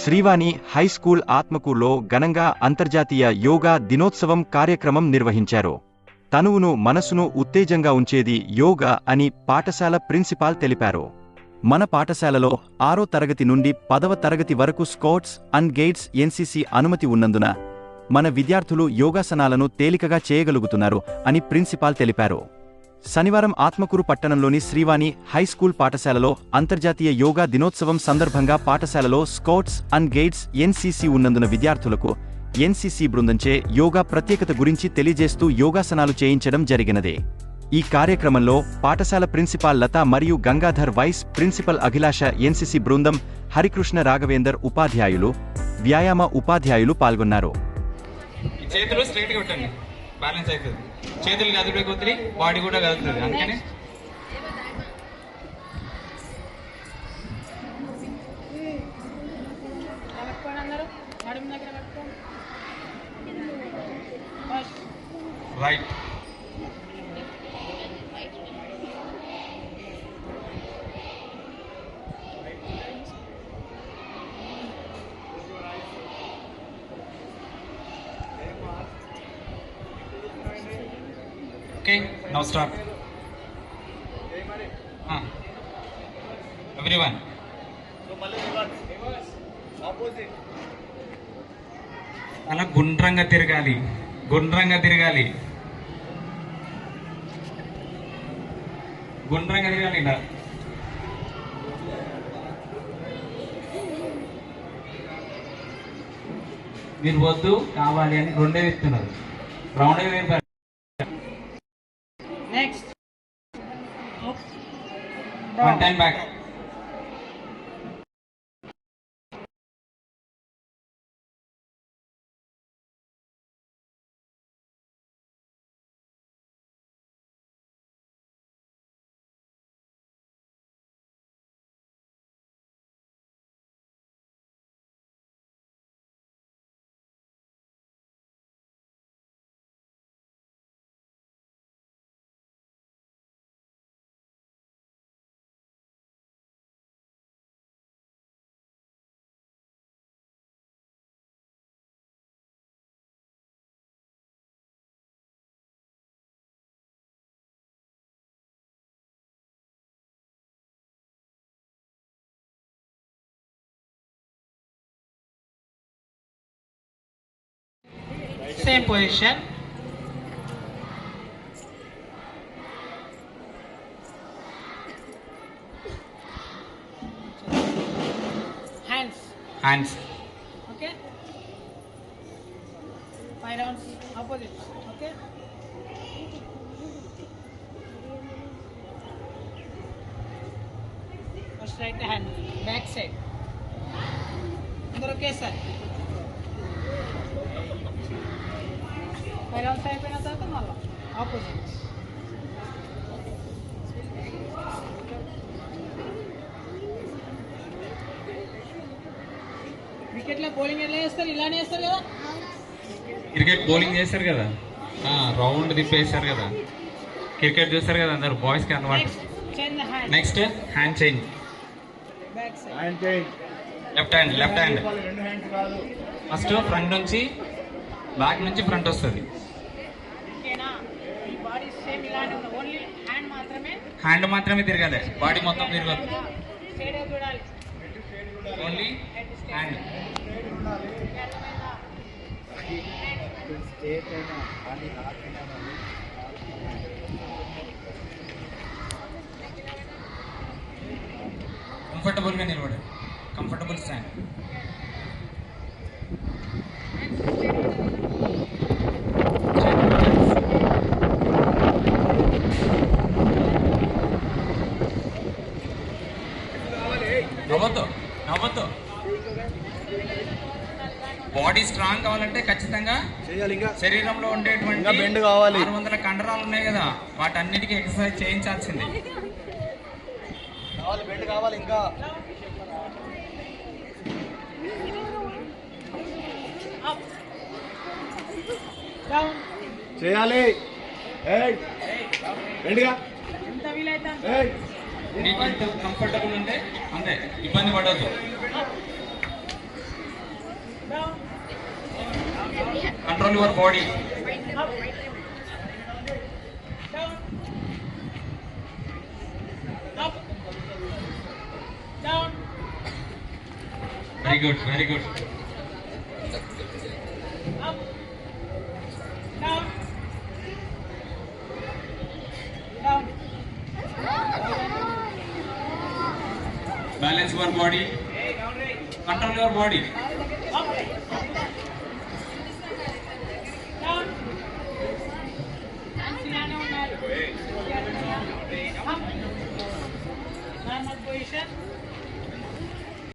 Srivani high school ఘనంగా అంతర్జాతీయ యోగా దినోత్సవం కార్యక్రమం నిర్వహించారు. తనువును మనసును ఉత్తేజంగా ఉంచేది యోగా అని పాఠశాల ప్రిన్సిపాల్ తెలిపారు. మన పాఠశాలలో ఆరో తరగతి నుండి పదవ తరగతి వరకు స్కౌట్స్ అండ్ గైడ్స్ ఎన్సీసీ అనుమతి ఉన్నందున మన విద్యార్థులు యోగాసనాలను తేలికగా చేయగలుగుతున్నారు అని ప్రిన్సిపాల్ తెలిపారు. శనివారం ఆత్మకూరు పట్టణంలోని శ్రీవాణి హై స్కూల్ పాఠశాలలో అంతర్జాతీయ యోగా దినోత్సవం సందర్భంగా పాఠశాలలో స్కౌట్స్ అండ్ గైడ్స్ ఎన్సీసీ ఉన్నందున విద్యార్థులకు ఎన్సీసీ బృందంచే యోగా ప్రత్యేకత గురించి తెలియజేస్తూ యోగాసనాలు చేయించడం జరిగినదే. ఈ కార్యక్రమంలో పాఠశాల ప్రిన్సిపాల్ లత మరియు Gangadhar vice principal Abhilasha NCC బృందం హరికృష్ణ రాఘవేందర్ ఉపాధ్యాయులు వ్యాయామ ఉపాధ్యాయులు పాల్గొన్నారు. చేతులు స్ట్రైట్గా పెట్టండి. బ్యాలెన్స్ అవుతుంది చేతులు కదిలే కొద్ది బాడీ కూడా కదులుతుంది అందుకని. Right okay now start every one అలా గుండ్రంగా తిరగాలి గుండ్రంగా తిరగాలి. గుండ్రంగా తిరగాలి ఇలా. మీరు వద్దు కావాలి అని రెండే ఇస్తున్నారు రౌండే వేరు One time back. same position. Hands. Hands. Okay. Five rounds opposite. Okay. First right hand, back side. Under okay sir. Rounds అయిపోయిన తర్వాత మళ్ళీ ఆపోజిట్ క్రికెట్లో బౌలింగ్ ఎట్లా చేస్తారు? ఇలానే వేస్తారు కదా? క్రికెట్ బౌలింగ్ చేస్తారు కదా. రౌండ్ తిప్పేస్తారు కదా. క్రికెట్ చూస్తారు కదా అందరు బాయ్స్కి అన్నమాట. Next hand next hand change left hand left hand first front నుంచి బ్యాక్ నుంచి ఫ్రంట్ వస్తుంది ఓకేనా ఈ బాడీ సేమ్ ఇలానే ఉంది ఓన్లీ హ్యాండ్ మాత్రమే హ్యాండ్ మాత్రమే తిరగాలి. బాడీ మొత్తం తిరగదు. ఓన్లీ హ్యాండ్ కంఫర్టబుల్గా నిలబడి. కంఫర్టబుల్ స్టాండ్ నవ్వద్దు బాడీ స్ట్రాంగ్ కావాలంటే ఖచ్చితంగా చేయాలి ఇంకా. శరీరంలో ఉండేటువంటి bend కావాలి. ఆరు వందల కండరాలు ఉన్నాయి కదా వాటన్నిటికీ ఎక్సర్సైజ్ చేయించాల్సింది. కావాలి బెండ్ కావాలి ఇంకా. చేయాలి. ఎంత వీలైతే నీకు ఎంత కంఫర్టబుల్ ఉంటే అంతే ఇబ్బంది పడద్దు. Control your body very good very good balance your body control your body